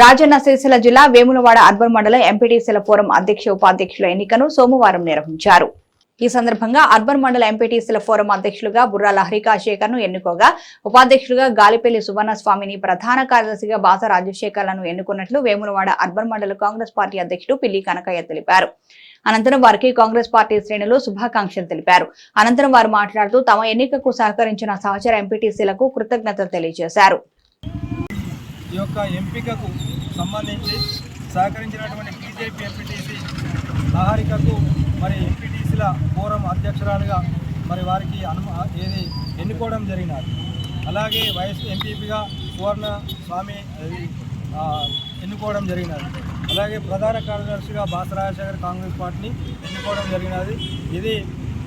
రాజన్న సిరిసిల్ల జిల్లా వేములవాడ అర్బన్ మండలం ఎంపీటీసీల ఫోరం అధ్యక్ష ఉపాధ్యక్షుల ఎన్నికను సోమవారం నిర్వహించారు. ఈ సందర్భంగా అర్బన్ మండల ఎంపీటీసీల ఫోరం అధ్యక్షులుగా బుర్రా హరికాశేఖర్ను ఎన్నుకోగా ఉపాధ్యక్షులుగా గాలిపల్లి సువర్ణస్వామిని ప్రధాన కార్యదర్శిగా బాస రాజశేఖర్లను ఎన్నుకున్నట్లు వేములవాడ అర్బన్ మండల కాంగ్రెస్ పార్టీ అధ్యక్షుడు పిల్లి కనకయ్య తెలిపారు. అనంతరం వారికి కాంగ్రెస్ పార్టీ శ్రేణులు శుభాకాంక్షలు తెలిపారు. అనంతరం వారు మాట్లాడుతూ తమ ఎన్నికకు సహకరించిన సహచర ఎంపీటీసీలకు కృతజ్ఞతలు తెలియజేశారు. ఈ యొక్క ఎంపికకు సంబంధించి సహకరించినటువంటి బీజేపీ ఎంపీటీసీ లహారికకు మరి ఎంపీటీసీల ఫోరం అధ్యక్షురాలుగా మరి వారికి అను ఏది ఎన్నుకోవడం జరిగినది అలాగే వైఎస్ ఎంపీపీగా సువర్ణ స్వామి అది, ఎన్నుకోవడం జరిగినది. అలాగే ప్రధాన కార్యదర్శిగా బాసరాజశేఖర్ కాంగ్రెస్ పార్టీని ఎన్నుకోవడం జరిగినది. ఇది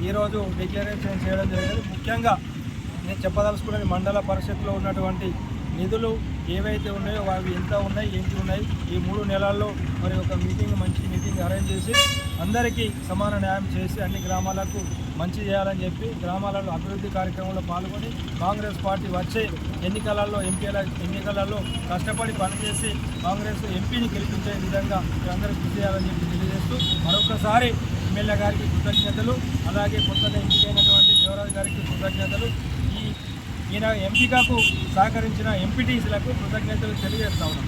ఈరోజు డిక్లరేషన్ చేయడం జరిగినది. ముఖ్యంగా నేను చెప్పదలుచుకున్నది మండల పరిషత్లో ఉన్నటువంటి నిధులు ఏవైతే ఉన్నాయో అవి ఎంత ఉన్నాయి ఏంటి ఉన్నాయి ఈ మూడు నెలల్లో మరి ఒక మీటింగ్ మంచి మీటింగ్ అరేంజ్ చేసి అందరికీ సమాన న్యాయం చేసి అన్ని గ్రామాలకు మంచి చేయాలని చెప్పి గ్రామాలలో అభివృద్ధి కార్యక్రమంలో పాల్గొని కాంగ్రెస్ పార్టీ వచ్చే ఎన్నికలలో ఎంపీల ఎన్నికలలో కష్టపడి పనిచేసి కాంగ్రెస్ ఎంపీని గెలిపించే విధంగా అందరూ కృషి చేయాలని చెప్పి తెలియజేస్తూ మరొకసారి ఎమ్మెల్యే గారికి కృతజ్ఞతలు. అలాగే కొత్తగా ఎంపికైనటువంటి దేవరాజు గారికి కృతజ్ఞతలు. ఈ ఈయన ఎంపికకు సహకరించిన ఎంపీటీసీలకు కృతజ్ఞతలు తెలియజేస్తా ఉన్నాం.